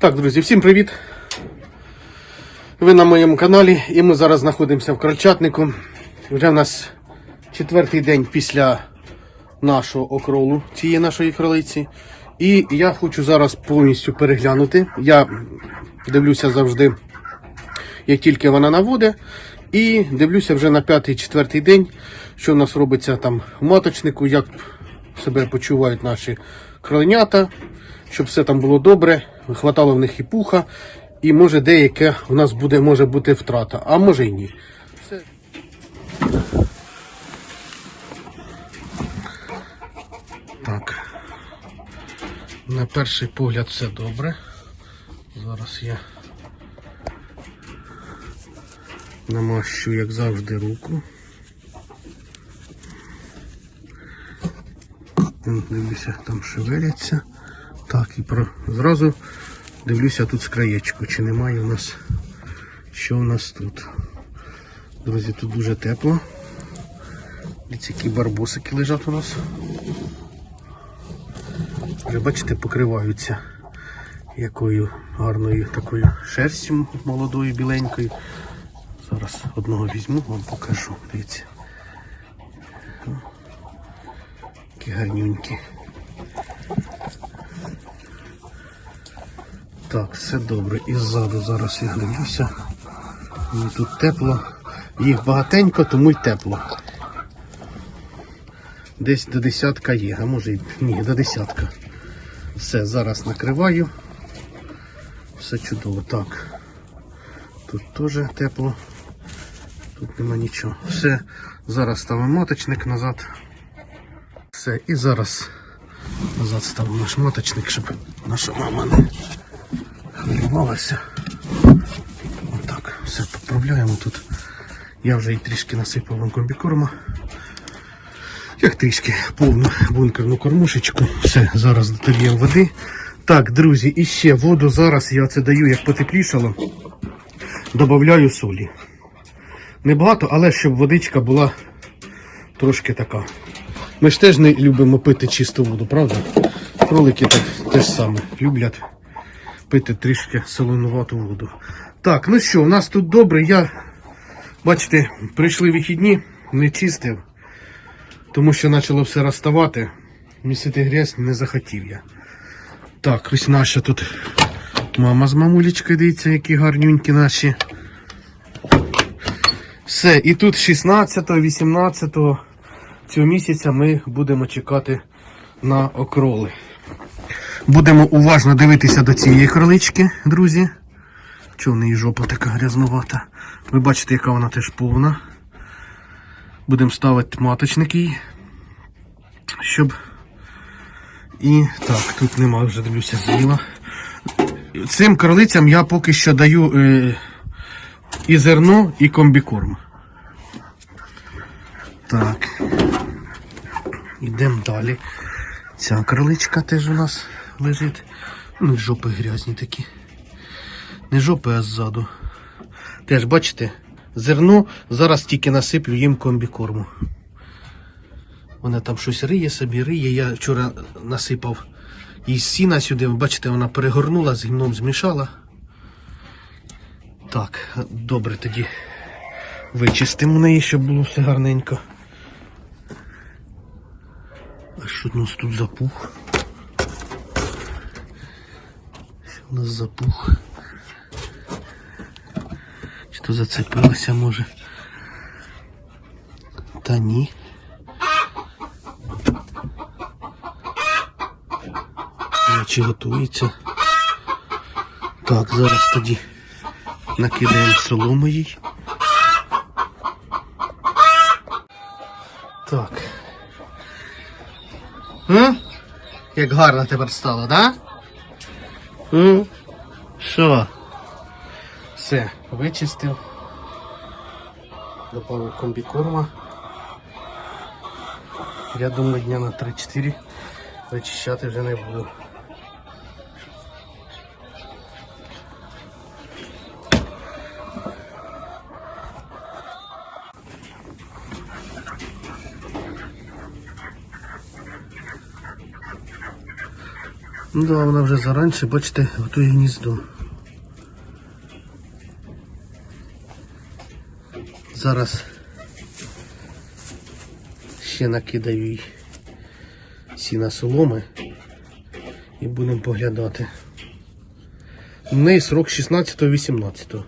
Так, друзі, всім привіт! Ви на моєму каналі і ми зараз знаходимося в Крольчатнику. Вже в нас четвертий день після нашого окролу цієї нашої кролиці. І я хочу зараз повністю переглянути. Я дивлюся завжди, як тільки вона наводить. І дивлюся вже на п'ятий-четвертий день, що в нас робиться там в маточнику, як себе почувають наші кроленята, щоб все там було добре, хватало в них і пуха, і може деяке в нас буде, може бути втрата, а може й ні. Так. На перший погляд все добре. Зараз я намащу, як завжди, руку. Дивлюся, там шевеляться. Так, і про... зразу дивлюся тут з краєчку, чи немає у нас, що у нас тут. Друзі, тут дуже тепло. Дивіться, які барбосики лежать у нас. Вже бачите, покриваються якою гарною такою шерстю молодою, біленькою. Зараз одного візьму, вам покажу. Дивіться. Такі гарнюнькі. Так, все добре. І ззаду зараз я дивлюся. Тут тепло. Їх багатенько, тому й тепло. Десь до десятка є, а може й ні, до десятка. Все, зараз накриваю. Все чудово. Так. Тут теж тепло. Тут нема нічого. Все, зараз ставимо маточник назад. Все, і зараз назад ставимо наш маточник, щоб наша мама не хвилювалася. Отак, все поправляємо тут. Я вже і трішки насипав вам комбікорма. Як трішки повну бункерну кормушечку. Все, зараз додаю води. Так, друзі, і ще воду зараз я це даю, як потеплішало. Добавляю солі. Небагато, але щоб водичка була трошки така. Ми ж теж не любимо пити чисту воду, правда? Кролики так теж саме люблять пити трішки солонувату воду. Так, ну що, у нас тут добре. Я, бачите, прийшли вихідні, не чистив, тому що почало все розставати. Місити грязь не захотів я. Так, ось наша тут мама з мамулечкою, дивіться, які гарнюнькі наші. Все, і тут 16-18 цього місяця ми будемо чекати на окроли. Будемо уважно дивитися до цієї кролички, друзі. Чого в неї жопа така грязнувата? Ви бачите, яка вона теж повна. Будемо ставити маточник їй, щоб. І так, тут нема, вже дивлюся, з'їла. Цим кролицям я поки що даю е, і зерно, і комбікорм. Так. Йдемо далі. Ця кроличка теж у нас лежить. Ну, жопи грязні такі. Не жопи, а ззаду. Теж, бачите, зерно зараз тільки насиплю їм комбікорму. Вона там щось риє собі, риє. Я вчора насипав їй сіна сюди. Бачите, вона перегорнула, з гімном змішала. Так, добре тоді вичистимо неї, щоб було все гарненько. А що у нас тут запух? Що у нас запух? Чи то зацепилося може? Та ні. Чи готується? Так, зараз тоді накидаємо солому їй. Так. М? Як гарно тепер стало, да? М? Що? Все, вичистив. Добавив комбікорма. Я думаю, дня на 3-4 вичищати вже не буду. Ну да, вона вже заранше, бачите, готує гніздо. Зараз ще накидаю їй сіна соломи і будемо поглядати. В неї срок 16-18.